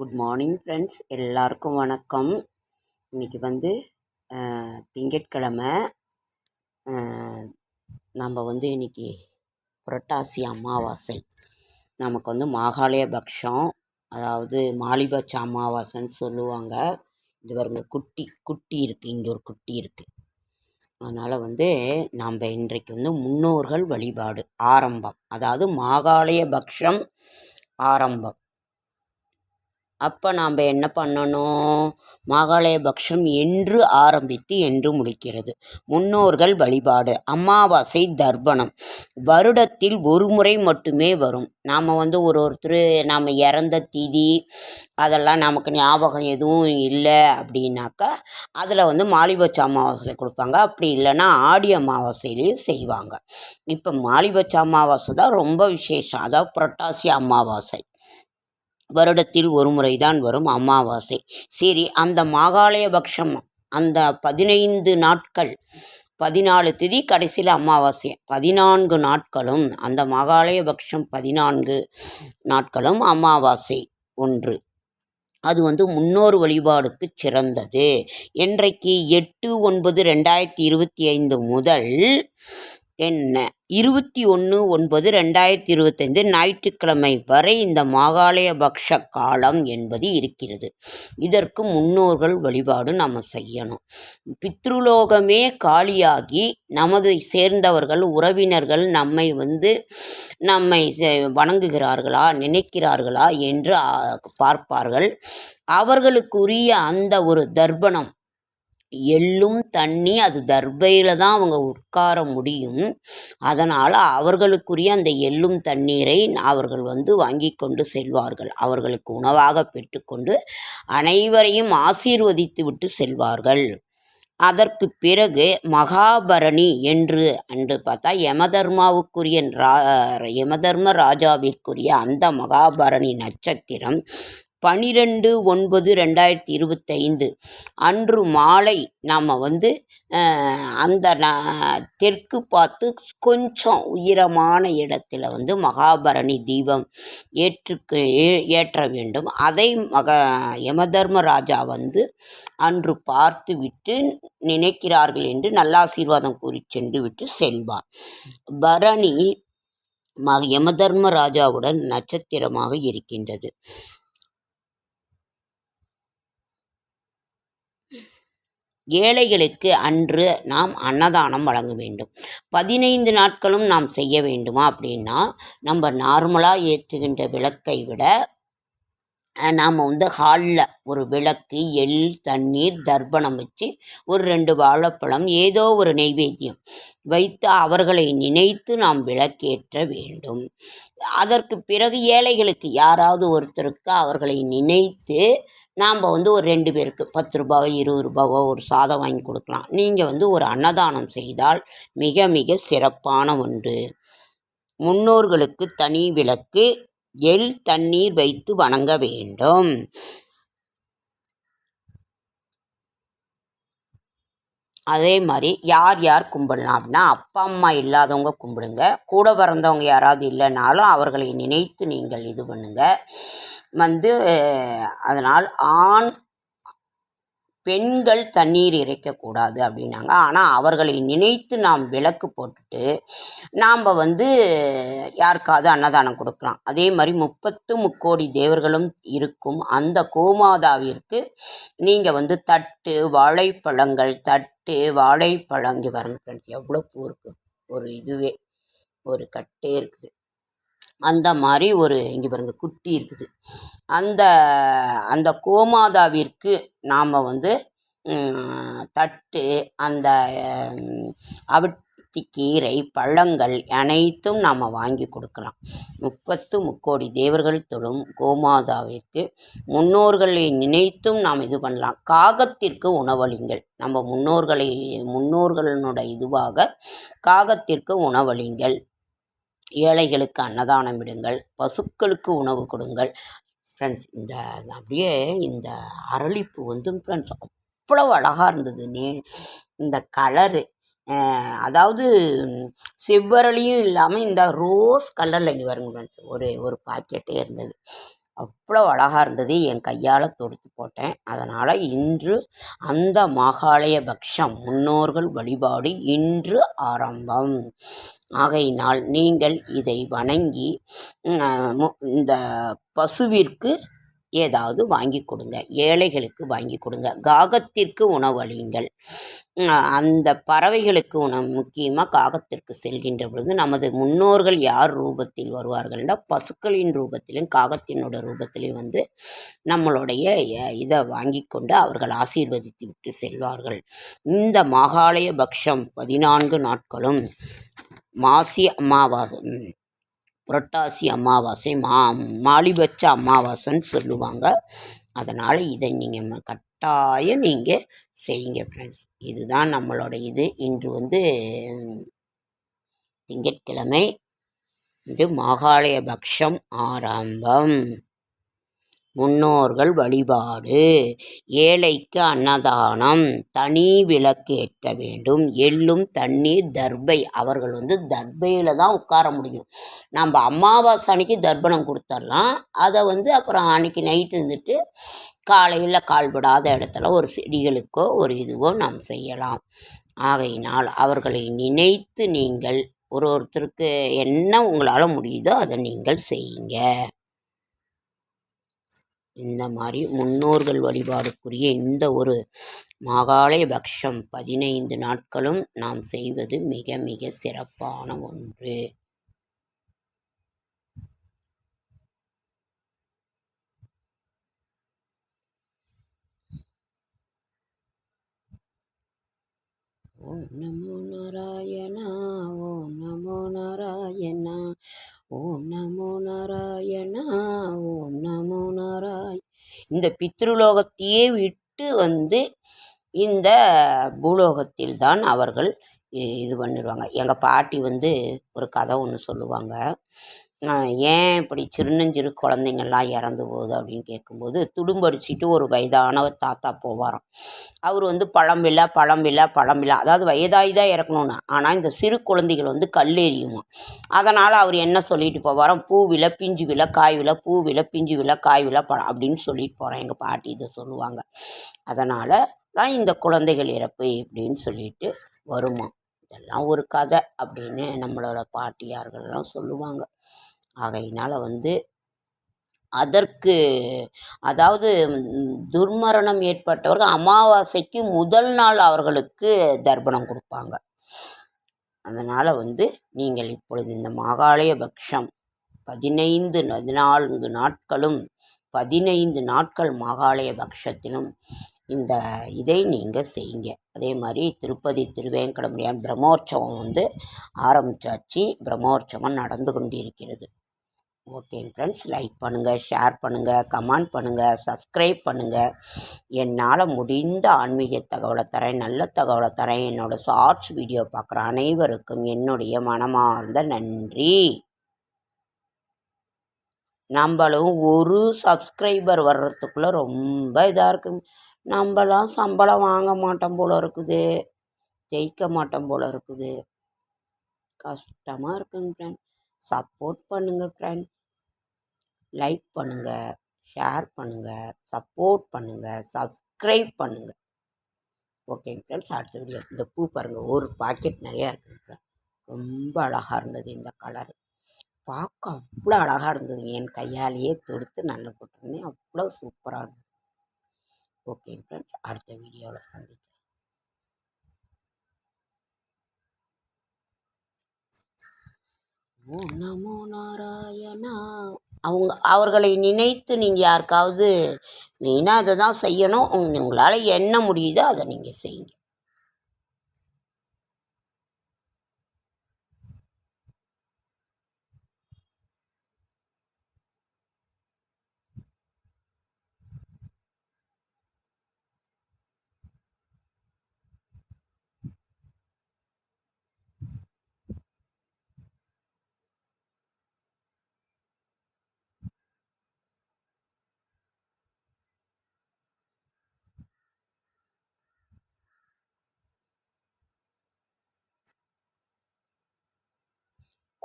Good morning friends எல்லாருக்கும் வணக்கம். இன்றைக்கி வந்து திங்கட்கிழமை. நம்ம வந்து இன்றைக்கி புரட்டாசி அமாவாசை. நமக்கு வந்து மாகாலய பக்ஷம் அதாவது மாலிபட்ச அமாவாசைன்னு சொல்லுவாங்க. இது பாருங்க குட்டி குட்டி இருக்குது இங்கே ஒரு குட்டி இருக்குது அதனால் வந்து நம்ம இன்றைக்கு வந்து முன்னோர்கள் வழிபாடு ஆரம்பம். அதாவது மாகாலய பக்ஷம் ஆரம்பம். அப்போ நாம் என்ன பண்ணணும்? மாகாளய பக்ஷம் என்று ஆரம்பித்து என்று முடிக்கிறது. முன்னோர்கள் வழிபாடு. அமாவாசை தர்ப்பணம். வருடத்தில் ஒரு முறை மட்டுமே வரும். நாம் வந்து ஒரு ஒருத்தர் நாம் இறந்த திதி அதெல்லாம் நமக்கு ஞாபகம் எதுவும் இல்லை அப்படின்னாக்கா அதில் வந்து மாலிபட்ச அமாவாசை கொடுப்பாங்க. அப்படி இல்லைன்னா ஆடி அமாவாசையிலையும் செய்வாங்க. இப்போ மாலிபட்ச அமாவாசை தான் ரொம்ப விசேஷம். அதாவது புரட்டாசி அமாவாசை. வருடத்தில் ஒரு முறை தான் வரும் அமாவாசை. சரி அந்த மாகாளய பக்ஷம் அந்த பதினைந்து நாட்கள் பதினாலு திதி கடைசியில் அமாவாசை. பதினான்கு நாட்களும் அந்த மகாலய பக்ஷம் பதினான்கு நாட்களும் அமாவாசை ஒன்று. அது வந்து முன்னோர் வழிபாடுக்கு சிறந்தது. இன்றைக்கு எட்டு ஒன்பது ரெண்டாயிரத்தி இருபத்தி ஐந்து முதல் என்ன? இருபத்தி ஒன்று ஒன்பது ரெண்டாயிரத்தி இருபத்தைந்து ஞாயிற்றுக்கிழமை வரை இந்த மாகாலய பக்ஷ காலம் என்பது இருக்கிறது. இதற்கு முன்னோர்கள் வழிபாடு நம்ம செய்யணும். பித்ருலோகமே காலியாகி நமது சேர்ந்தவர்கள் உறவினர்கள் நம்மை வந்து நம்மை செ- வணங்குகிறார்களா நினைக்கிறார்களா என்று பார்ப்பார்கள். அவர்களுக்குரிய அந்த ஒரு தர்ப்பணம் எள்ளும் தண்ணி அது தர்பையில் தான் அவங்க உட்கார முடியும். அதனால் அவர்களுக்குரிய அந்த எள்ளும் தண்ணீரை அவர்கள் வந்து வாங்கி கொண்டு செல்வார்கள். அவர்களுக்கு உணவாக பெற்றுக்கொண்டு அனைவரையும் ஆசீர்வதித்து விட்டு செல்வார்கள். அதற்கு பிறகு மகாபரணி என்று அன்று பார்த்தா யமதர்மாவுக்குரிய ரா யமதர்ம ராஜாவிற்குரிய அந்த மகாபரணி நட்சத்திரம் பனிரெண்டு ஒன்பது ரெண்டாயிரத்தி இருபத்தைந்து. அன்று மாலை நாம் வந்து அந்த தெற்கு பார்த்து கொஞ்சம் உயரமான இடத்துல வந்து மகாபரணி தீபம் ஏற்றுக்கு ஏ- ஏற்ற வேண்டும். அதை மக யமதர்மராஜா வந்து அன்று பார்த்து விட்டு நினைக்கிறார்கள் என்று நல்லாசீர்வாதம் கூறி சென்று விட்டு செல்வார். பரணி ம யமதர்மராஜாவுடன் நட்சத்திரமாக இருக்கின்றது. ஏழைகளுக்கு அன்று நாம் அன்னதானம் வழங்க வேண்டும். பதினைந்து நாட்களும் நாம் செய்ய வேண்டுமா அப்படின்னா நம்ம நார்மலாக ஏற்றுகின்ற விளக்கை விட நாம் வந்து ஹாலில் ஒரு விளக்கு எள் தண்ணீர் தர்ப்பணம் வச்சு ஒரு ரெண்டு வாழைப்பழம் ஏதோ ஒரு நெய்வேத்தியம் வைத்து அவர்களை நினைத்து நாம் விளக்கேற்ற வேண்டும். அதற்கு பிறகு ஏழைகளுக்கு யாராவது ஒருத்தருக்கு அவர்களை நினைத்து நாம் வந்து ஒரு ரெண்டு பேருக்கு பத்து ரூபாவோ இருபது ரூபாவோ ஒரு சாதம் வாங்கி கொடுக்கலாம். நீங்கள் வந்து ஒரு அன்னதானம் செய்தால் மிக மிக சிறப்பான ஒன்று. முன்னோர்களுக்கு தனி விளக்கு எள் தண்ணீர் வைத்து வணங்க வேண்டும். அதே மாதிரி யார் யார் கும்பிடலாம் அப்படின்னா அப்பா அம்மா இல்லாதவங்க கும்பிடுங்க. கூட பிறந்தவங்க யாராவது இல்லைனாலும் அவர்களை நினைத்து நீங்கள் இது பண்ணுங்க. வந்து அதனால் ஆண் பெண்கள் தண்ணீர் இறைக்கக்கூடாது அப்படின்னாங்க. ஆனால் அவர்களை நினைத்து நாம் விளக்கு போட்டுட்டு நாம் வந்து யாருக்காவது அன்னதானம் கொடுக்கலாம். அதே மாதிரி முப்பத்து முக்கோடி தேவர்களும் இருக்கும். அந்த கோமாதாவிற்கு நீங்கள் வந்து தட்டு வாழைப்பழங்கள் தட்டு வாழைப்பழம் இங்கே வரங்க ஃப்ரெண்ட்ஸ் எவ்வளோ பூ இருக்குது ஒரு இதுவே ஒரு கட்டே இருக்குது. அந்த மாதிரி ஒரு இங்கே பாருங்க குட்டி இருக்குது. அந்த அந்த கோமாதாவிற்கு நாம் வந்து தட்டு அந்த அவத்தி கீரை பழங்கள் அனைத்தும் நாம் வாங்கி கொடுக்கலாம். முப்பத்து முக்கோடி தேவர்கள் தொழும் கோமாதாவிற்கு முன்னோர்களை நினைத்தும் நாம் இது பண்ணலாம். காகத்திற்கு உணவளிங்கள். நம்ம முன்னோர்களை முன்னோர்களுடைய இதுவாக காகத்திற்கு உணவளிங்கள். ஏழைகளுக்கு அன்னதானம் விடுங்கள் பசுக்களுக்கு உணவு கொடுங்கள். ஃப்ரெண்ட்ஸ் இந்த அப்படியே இந்த அரளிப்பு வந்து ஃப்ரெண்ட்ஸ் அவ்வளவு அழகாக இருந்தது. நே இந்த கலரு அதாவது செவ்வரளியும் இல்லாமல் இந்த ரோஸ் கலரில் இங்கே வருங்க ஃப்ரெண்ட்ஸ் ஒரு ஒரு பாக்கெட்டே இருந்தது. அவ்வளோ அழகாக இருந்தது என் கையால் தொடுத்து போட்டேன். அதனால் இன்று அந்த மாகாளய பக்ஷம் முன்னோர்கள் வழிபாடு இன்று ஆரம்பம். ஆகையினால் நீங்கள் இதை வணங்கி மு- இந்த பசுவிற்கு ஏதாவது வாங்கி கொடுங்க. ஏழைகளுக்கு வாங்கி கொடுங்க. காகத்திற்கு உணவளியுங்கள் அந்த பறவைகளுக்கு உணவு முக்கியமாக காகத்திற்கு செல்கின்ற பொழுது நமது முன்னோர்கள் யார் ரூபத்தில் வருவார்கள்னா பசுக்களின் ரூபத்திலும் காகத்தினோட ரூபத்திலையும் வந்து நம்மளுடைய இதை வாங்கி கொண்டு அவர்கள் ஆசீர்வதித்து விட்டு செல்வார்கள். இந்த மாகாலய பக்ஷம் பதினான்கு நாட்களும் மாசி அமாவாசை புரட்டாசி அமாவாசை மா மாலிபட்ச அமாவாசைன்னு சொல்லுவாங்க. அதனால் இதை நீங்கள் கட்டாயம் நீங்கள் செய்யுங்க ஃப்ரெண்ட்ஸ் இதுதான் நம்மளோட இது. இன்று வந்து திங்கட்கிழமை இது மாகாலய பக்ஷம் ஆரம்பம். முன்னோர்கள் வழிபாடு. ஏழைக்கு அன்னதானம் தனி விளக்கேற்ற வேண்டும். எள்ளும் தண்ணீர் தர்பை. அவர்கள் வந்து தர்பையில் தான் உட்கார முடியும். நம்ம அமாவாசை அன்னைக்கு தர்ப்பணம் கொடுத்துடலாம் அதை வந்து அப்புறம் அன்னைக்கு நைட்டு இருந்துட்டு காலையில் கால்படாத இடத்துல ஒரு செடிகளுக்கோ ஒரு இதுவோ நாம் செய்யலாம். ஆகையினால் அவர்களை நினைத்து நீங்கள் ஒரு ஒருத்தருக்கு என்ன உங்களால் முடியுதோ அதை நீங்கள் செய்யுங்க. இந்த மாதிரி முன்னோர்கள் வழிபாடுக்குரிய இந்த ஒரு மாகாளய பக்ஷம் பதினைந்து நாட்களும் நாம் செய்வது மிக மிக சிறப்பான ஒன்று. ஓம் நமோ நாராயணா ஓம் நமோ நாராயணா ஓம் நமோ நாராயணா ஓம் நமோ நாராய். இந்த பித்ருலோகத்தையே விட்டு வந்து இந்த பூலோகத்தில் தான் அவர்கள் இது பண்ணிடுவாங்க எங்கள் பாட்டி வந்து ஒரு கதை ஒன்று சொல்லுவாங்க. ஏன் இப்படி சிறுநஞ்சிறு குழந்தைங்கள்லாம் இறந்து போகுது அப்படின்னு கேட்கும்போது துடும்படிச்சிட்டு ஒரு வயதான ஒரு தாத்தா போவாராம். அவர் வந்து பழம் விழா பழம் விழா பழம் இல்லை அதாவது வயதாகி தான் இறக்கணும்னு. ஆனால் இந்த சிறு குழந்தைகள் வந்து கல்லெறியுமா அதனால் அவர் என்ன சொல்லிட்டு போவாராம் பூ விழ பிஞ்சு விழ காய் விழ பூ விழ பிஞ்சு விழ காய் விழ பழம் அப்படின்னு சொல்லிட்டு போகிறேன் எங்கள் பாட்டி இதை சொல்லுவாங்க. அதனால் தான் இந்த குழந்தைகள் இறப்பு இப்படின்னு சொல்லிட்டு வருமா இதெல்லாம் ஒரு கதை அப்படின்னு நம்மளோட பாட்டியார்கள்லாம் சொல்லுவாங்க. ஆகையினால் வந்து அதற்கு அதாவது துர்மரணம் ஏற்பட்டவர்கள் அமாவாசைக்கு முதல் நாள் அவர்களுக்கு தர்ப்பணம் கொடுப்பாங்க. அதனால் வந்து நீங்கள் இப்பொழுது இந்த மாகாளய பக்ஷம் பதினைந்து பதினான்கு நாட்களும் பதினைந்து நாட்கள் மாகாளய பக்ஷத்திலும் இந்த இதை நீங்கள் செய்யுங்க. அதே மாதிரி திருப்பதி திருவேங்கடமுடியான் பிரம்மோற்சவம் வந்து ஆரம்பிச்சாச்சு. பிரம்மோற்சவம் நடந்து கொண்டிருக்கிறது. ஓகேங்க ஃப்ரெண்ட்ஸ் லைக் பண்ணுங்கள் ஷேர் பண்ணுங்கள் கமெண்ட் பண்ணுங்கள் சப்ஸ்கிரைப் பண்ணுங்கள் என்னால் முடிந்த ஆன்மீக தகவலை தரேன் நல்ல தகவலை தரேன். என்னோடய ஷார்ட்ஸ் வீடியோ பார்க்குற அனைவருக்கும் என்னுடைய மனமார்ந்த நன்றி. நம்மளும் ஒரு சப்ஸ்கிரைபர் வர்றதுக்குள்ளே ரொம்ப இதாக இருக்குங்க நம்மளாம் சம்பளம் வாங்க மாட்டோம் போல இருக்குது. ஜெயிக்க மாட்டோம் போல இருக்குது. கஷ்டமாக இருக்குங்க ஃப்ரெண்ட் சப்போர்ட் பண்ணுங்கள் ஃப்ரெண்ட் லைக் பண்ணுங்கள் ஷேர் பண்ணுங்கள் சப்போர்ட் பண்ணுங்கள் சப்ஸ்கிரைப் பண்ணுங்கள் ஓகேங்க ஃப்ரெண்ட்ஸ் அடுத்த வீடியோ இந்த பூ பாருங்கள் ஒரு பாக்கெட் நிறையா இருக்குங்க ரொம்ப அழகாக இருந்தது இந்த கலர் பார்க்க அவ்வளோ அழகாக இருந்தது. என் கையாலேயே தொடுத்து நல்லா போட்டிருந்தேன். அவ்வளோ சூப்பராக இருந்தது. ஓகே ஃப்ரெண்ட்ஸ் அடுத்த வீடியோவில் சந்திக்கிறேன். ஓ நமோ நாராயணா. அவங்க அவர்களை நினைத்து நீங்கள் யாருக்காவது மெயினாக அதை தான் செய்யணும் உங்களால் என்ன முடியுதோ அதை நீங்கள் செய்யுங்க.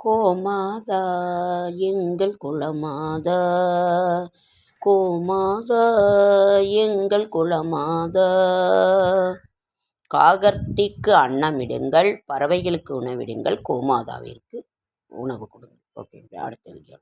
கோமாதா எங்கள் குலமாதா. கோமாதா எங்கள் குலமாதா. காகர்த்திக்கு அன்னமிடுங்கள் பறவைகளுக்கு உணவிடுங்கள் கோமாதாவிற்கு உணவு கொடுங்கள். ஓகே அடுத்த வீடியோ